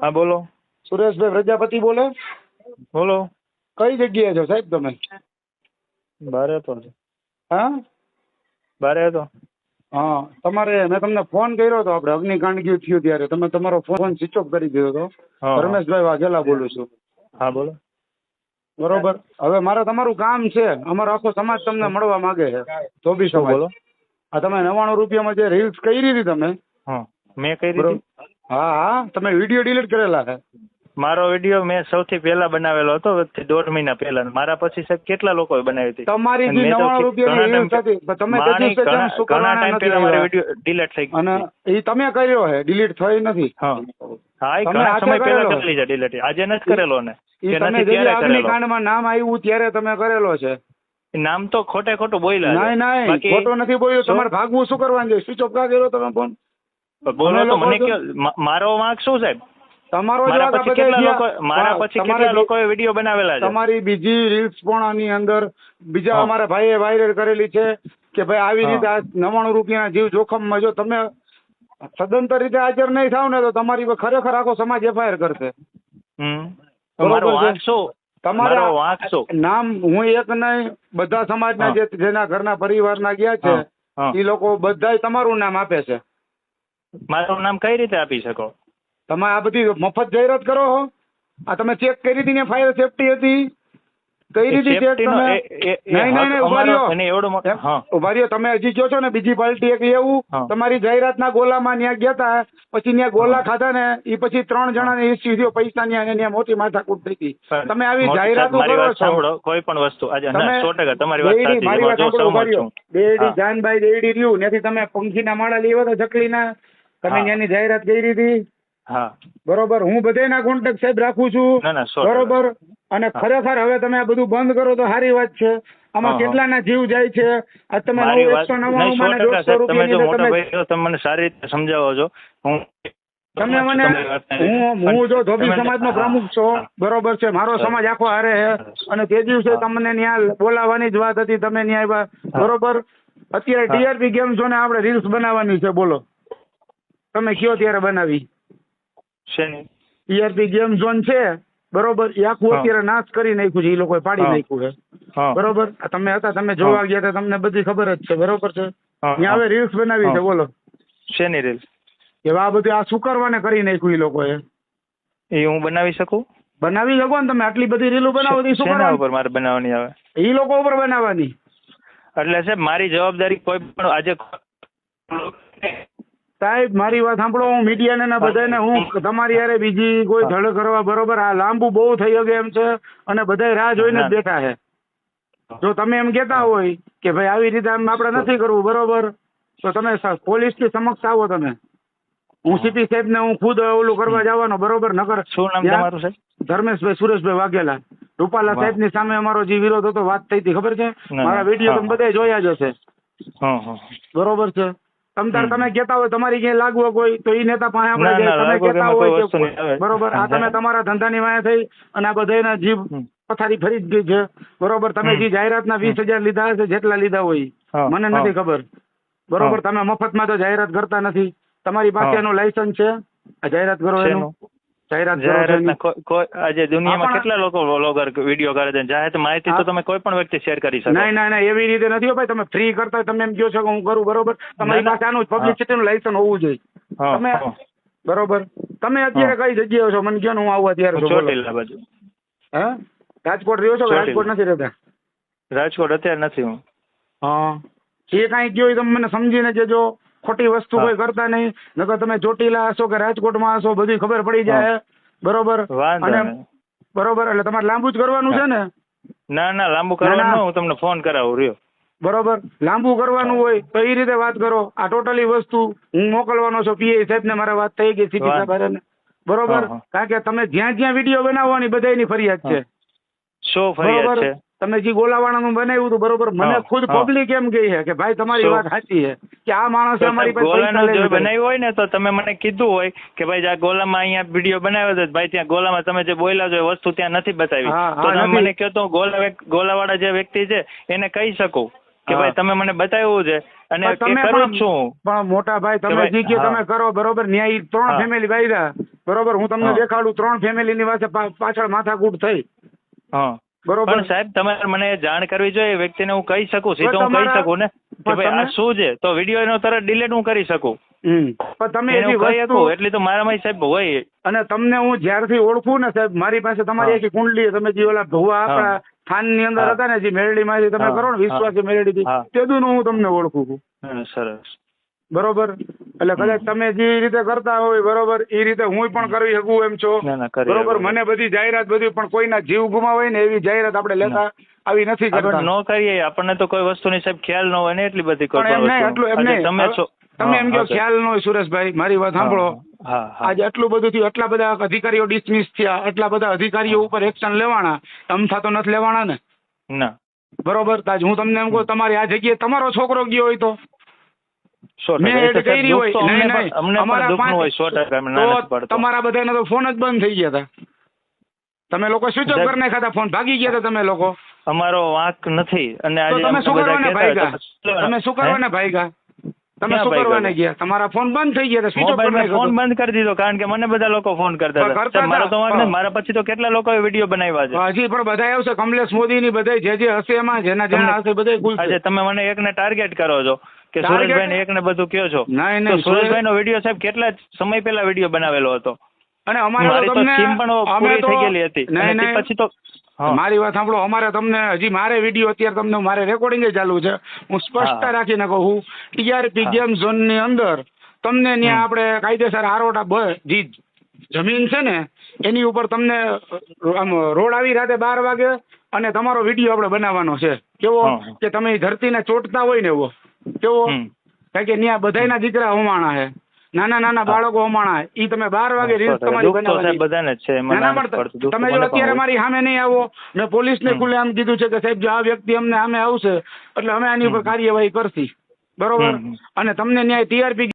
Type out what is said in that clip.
હા બોલો. સુરેશભાઈ પ્રજાપતિ બોલે? બોલો. કઈ જગ્યાએ છો સાહેબ તમે? બારે હતો હા? બારે હતો હા તમારે મેં તમને ફોન કર્યો હતો આપણે અગ્નિકાંડ ગયું થયું ત્યારે. તમે તમારો ફોન સ્વિચ ઓફ કરી દીધો હતો. રમેશભાઈ વાઘેલા બોલું છું. હા બોલો. બરોબર. હવે મારે તમારું કામ છે. અમારો આખો સમાજ તમને મળવા માંગે છે. ધોબી શું બોલો? આ તમે નવાણું રૂપિયામાં જે રીલ્સ કરી હતી તમે હા મેં કરી હા હા. તમે વીડિયો ડિલીટ કરેલા છે. મારો વીડિયો મેં સૌથી પહેલા બનાવેલો હતો દોઢ મહિના પહેલા. મારા પછી સાહેબ કેટલા લોકોએ બનાવી હતી? તમારી જે મેં તો નવાણું રૂપિયાની હતી તમે શું કરવાના નથી વીડિયો ડિલીટ થઈ અને એ તમે કર્યો છે ડિલીટ થઈ નથી. હા. હા ઘણા સમય પહેલા કરી લીધા ડિલીટ. આજે નથી કરેલો ને. તમે કરેલો. અગ્નિકાંડમાં નામ આવ્યું ત્યારે તમે કરેલો છે. નામ તો ખોટે ખોટું બોલ્યા. નહીં નહીં ખોટો નથી બોલ્યો. તમારે ભાગવું શું કરવાનું છે? સ્વિચ ઓફ કા કર્યો તમે ફોન બોલો તો મને કયો મારો વાંક શું સાહેબ તમારો મારા પછી કેટલા લોકો મારા પછી કેટલા લોકોએ વીડિયો બનાવેલા છે? તમારી બીજી રીલ્સ પણ આની અંદર બીજા. અમારા ભાઈએ વાયરલ કરેલી છે કે ભાઈ આવી રીતે આ નવાણું રૂપિયાના જીવ જોખમમાં જો તમે સદંતર રીતે હાજર નહીં થાવ ને તો તમારી ખરેખર આખો સમાજ એફઆઈઆર કરશે. હમ. તો બરોબર મારો છે. વાંક શું? તમારે વાંક શું? નામ હું એક નહીં બધા સમાજના જે જેના ઘરના પરિવારના ગયા છે. એ લોકો બધા તમારું નામ આપે છે. મારું નામ કઈ રીતે આપી શકો? તમે આ બધી મફત જાહેરાત કરો છો આ તમે ચેક કરી હતી ને ફાયર સેફટી હતી. કઈ રીતે ચેક તમે. નહીં નહીં ઊભા રહ્યો. ઊભા રહ્યો. તમે હજી જો છો ને બીજી પાર્ટી એક એવું તમારી જાહેરાતના ગોલામાં ત્યાં ગયા હતા પછી ત્યાં ગોલા ખાધા ને એ પછી ત્રણ જણાને ઇસ્યુ થયો પૈસા ની અને ત્યાં મોટી માથાકૂટ થઈ હતી તમે આવી જાહેરાતો કરો છો. કોઈ પણ વસ્તુ. તમે ના, તમારી વાત મારી વાત સાંભળો, ઊભા રહ્યો. છું જાનભાઈ દેડી રહ્યું. ત્યાંથી તમે પંખીના માળા લેવા તો ચકલીના તમે હા. જાહેરાત કરી હતી હા. બરોબર. હું બધાયના કોન્ટેક્ટ સાહેબ રાખું છું. બરોબર? અને ખરેખર હવે તમે આ બધું બંધ કરો તો સારી વાત છે. આમાં. કેટલાના જીવ જાય છે? આ તમે એકસો નવ્વાણું દોઢસો સાહેબ, તમે જો રૂપિયાની ભાઈ તમે મને સારી રીતે સમજાવો છો. હું તમે મને. હું હું જો ધોબી સમાજ સમાજનો પ્રમુખ છો બરોબર છે મારો સમાજ આખો હારે છે. અને તે દિવસે તમને ત્યાં બોલાવાની જ વાત હતી તમે ત્યાં આવ્યા બરોબર? અત્યારે. ટીઆરપી ગેમ ઝોને આપણે રીલ્સ બનાવવાની છે બોલો. તમે કયો ત્યારે બનાવી? શેની? ટીઆરપી ગેમ ઝોન છે બરોબર? એ આખું અત્યારે નાશ કરી નાખ્યું છે એ લોકોએ પાડી નાખ્યું છે. બરોબર? તમે હતા તમે જોવા ગયા હતા તમને બધી ખબર જ છે બરોબર છે? ત્યાં હવે રીલ્સ બનાવી છે. બોલો. શેની રીલ્સ કે આ બધું આ સુકરવાને કરી નાખ્યું એ લોકોએ. એ હું બનાવી શકું? બનાવી શકો ને તમે આટલી બધી રીલો બનાવો તો શું કરવા ઉપર મારે બનાવવાની આવે? એ લોકો ઉપર બનાવવાની. એટલે સાહેબ મારી જવાબદારી કોઈ પણ આજે સાહેબ મારી વાત સાંભળો હું મીડિયાને ને બધાને હું તમારી યારે બીજી કોઈ ધડ કરવા બરોબર આ લાંબુ બહુ થઈ શકે એમ છે અને બધા રાહ જોઈને જ બેઠા છે. જો તમે એમ કહેતા હોય કે ભાઈ આવી રીતે આમ આપણે નથી કરવું બરોબર તો તમે પોલીસથી સમક્ષ આવો તમે. હું સીપી સાહેબ ને હું ખુદ ઓલું કરવા જવાનો બરોબર નગર શું નામ તમારું સાહેબ? ધર્મેશભાઈ સુરેશભાઈ વાઘેલા. રૂપાલા વાહ. સાહેબની સામે અમારો જે વિરોધ હતો વાત થઈ હતી ખબર છે? મારા વીડિયો. તમે બધા જોયા જ હશે. બરોબર છે? તમ તાર હમ. તમે કહેતા હોય તમારી ક્યાંય લાગવો કોઈ તો એ નેતા પાસે આપણે તમે કહેતા હોય કે બરોબર આ તમે તમારા ધંધાની વાંહે થઈ અને આ બધાના જીભ પથારી ફરી જ ગઈ છે. બરોબર તમે. જે જાહેરાતના વીસ હજાર લીધા હશે જેટલા લીધા હોય મને નથી ખબર. બરોબર તમે મફતમાં તો જાહેરાત કરતા નથી. તમારી પાસે. એનું લાયસન્સ છે? આ જાહેરાત કરો એનું. જાહેરાત આજે દુનિયામાં કેટલા લોકો વ્લોગર વીડિયો કરે છે? જાહેર માહિતી તો તમે કોઈ પણ વ્યક્તિ શેર કરી શકો. નહીં નહીં એવી રીતે નથી ભાઈ. તમે ફ્રી કરતા તમે એમ કહો છો કે હું કરું બરોબર? તમારી. પાસે આનું પબ્લિસિટીનું લાયસન્સ હોવું જોઈએ. તમે બરોબર? તમે અત્યારે કઈ જગ્યાએ છો? મને કહો હું આવું અત્યારે ચોટીલા બાજુ. હે? રાજકોટ રહ્યો છો રાજકોટ નથી રહેતા? રાજકોટ અત્યારે નથી હું. હા. જે કાંઈ ગયો તમે મને સમજીને કહેજો. ખોટી વસ્તુ કોઈ કરતા નહીં. નકર તમે ચોટીલા હશો કે રાજકોટમાં હશો બધી ખબર પડી જાય. બરોબર? અને બરોબર એટલે તમારે લાંબુ જ કરવાનું છે ને? ના ના લાંબુ. કરવાનું હું તમને ફોન કરાવું રહ્યો. બરોબર? લાંબુ કરવાનું હોય તો એ રીતે વાત કરો. આ ટોટલી વસ્તુ હું મોકલવાનો છું પીઆઈ સાહેબ ને મારા વાત થઈ ગઈ સીપી. સાહેબ. બરોબર. કારણ કે તમે જ્યાં જ્યાં વીડિયો બનાવવાની બધાની ફરિયાદ છે. શો ફરિયાદ છે? તમે જે ગોલાવાળાનું બનાવ્યું હતું બરોબર? મને ખુદ. પબ્લિક એમ કહી છે કે ભાઈ તમારી વાત સાચી છે કે આ માણસે અમારી પાસે ગોલાનું જો બનાવ્યું હોય ને તો તમે મને કીધું હોય કે ભાઈ આ ગોલામાં અહીંયા વીડિયો બનાવ્યો છે ભાઈ ત્યાં ગોલામાં તમે જે બોલ્યા છો એ વસ્તુ ત્યાં નથી બતાવી. તો તમે મને કહો તો ગોલા ગોલાવાળા જે વ્યક્તિ છે એને કહી શકું કે ભાઈ તમે મને બતાવ્યું છે અને તમે કરું પણ- છું. પણ મોટા ભાઈ તમે જી કે તમે કરો બરોબર? ન્યાય ત્રણ ફેમિલી બાયરા બરોબર? હું તમને. દેખાડું ત્રણ ફેમિલી ની પાસે પાછળ માથાકૂટ થઈ. હા. બરોબર. પણ સાહેબ તમારે મને જાણ કરવી જોઈએ વ્યક્તિને હું કહી શકું સીધો હું કહી શકું ને? કે ભાઈ આ શું છે? તો વીડિયો એનો તરત ડિલીટ હું કરી શકું. પણ તમે એવી વસ્તુ એટલે તો મારામાં સાહેબ હોય. અને તમને હું જ્યારથી ઓળખું ને સાહેબ મારી પાસે તમારી એક કુંડલી તમે જે ઓલા ભવા આપણા ખાનની અંદર હતા ને જે મેળડી માંથી તમે કરો ને વિશ્વાસી મેળડી. થી તેદું હું તમને ઓળખું છું. સરસ. બરોબર? એટલે કદાચ તમે જે રીતે કરતા હોય બરોબર એ રીતે હું પણ કરી શકું એમ છો. બરોબર? મને બધી જાહેરાત બધી પણ કોઈના જીવ ગુમાવાય ને એવી જાહેરાત આપણે લેતા આવી નથી કરતા. ન કરીએ આપણને તો કોઈ વસ્તુની સાહેબ ખ્યાલ ન હોય ને એટલી બધી પણ. એટલું એમ નહીં. તમે છો. તમે એમ કહો ખ્યાલ ન હોય સુરેશભાઈ મારી વાત સાંભળો. આજે આટલું બધું થયું આટલા બધા અધિકારીઓ ડિસમિસ થયા આટલા બધા અધિકારીઓ ઉપર એક્શન લેવાના. તમ તો નથી લેવાના ને? ના. બરોબર? તાજ હું તમને એમ કહું તમારી આ જગ્યાએ તમારો છોકરો ગયો હોય તો? તમારા બધા તો ફોન જ બંધ થઈ ગયા હતા તમે લોકો સ્વિચ ઓફ કરી નાખ્યા ફોન ભાગી ગયા હતા તમે લોકો? અમારો વાંક નથી. અને આજે તમે શું કરવાના હતા, તમે શું કરવાના ભાગ્યા તમે શું કરવાને ગયા? તમારા ફોન બંધ થઈ ગયા સ્વિચ ઓફ કરી ફોન બંધ કરી દીધો કારણ કે મને બધા લોકો ફોન કરતા હતા. મારો તો મારા પછી તો કેટલા લોકોએ વીડિયો બનાવ્યા છે? હજી પણ બધા આવશે. કમલેશ મોદી ની બધા જે જે હશે એમાં જેના જેના હશે બધા કુલ આજે તમે મને એકને ટાર્ગેટ કરો છો કે? સુરેશભાઈ ને એકને બધું કયો છો? સુરેશભાઈ નો વીડિયો સાહેબ કેટલા સમય પહેલા વીડિયો બનાવેલો હતો? અને અમારે તો તમને અમે તો નહીં નહીં. પછી તો મારી વાત સાંભળો અમારે તમને હજી મારે વીડિયો અત્યારે તમને મારે રેકોર્ડિંગ ચાલુ છે. હું સ્પષ્ટતા. રાખીને કહું ટીઆરપી ગેમ ઝોનની અંદર તમને ત્યાં આપણે કાયદેસર આરોટા જે જમીન છે ને એની ઉપર તમને આમ રોડ આવી રાતે બાર વાગે અને તમારો વીડિયો આપણે બનાવવાનો છે. કેવો. કે તમે ધરતીને ચોટતા હોય ને એવો. કેવો? કારણ કે ત્યાં બધાના દીકરા હોમાણા છે. નાના નાના બાળકો અમાણા ઈ તમે બાર વાગે રીલ્સ તમારી બનાવવાની. બધાને છે ના, ના, ના તમે જો અત્યારે મારી સામે નહીં આવો મેં પોલીસ ને ખુલ્લે આમ કીધું છે કે સાહેબ જો આ વ્યક્તિ અમને સામે આવશે એટલે અમે આની ઉપર કાર્યવાહી કરશી. બરોબર? અને તમને ન્યાય ટીઆરપી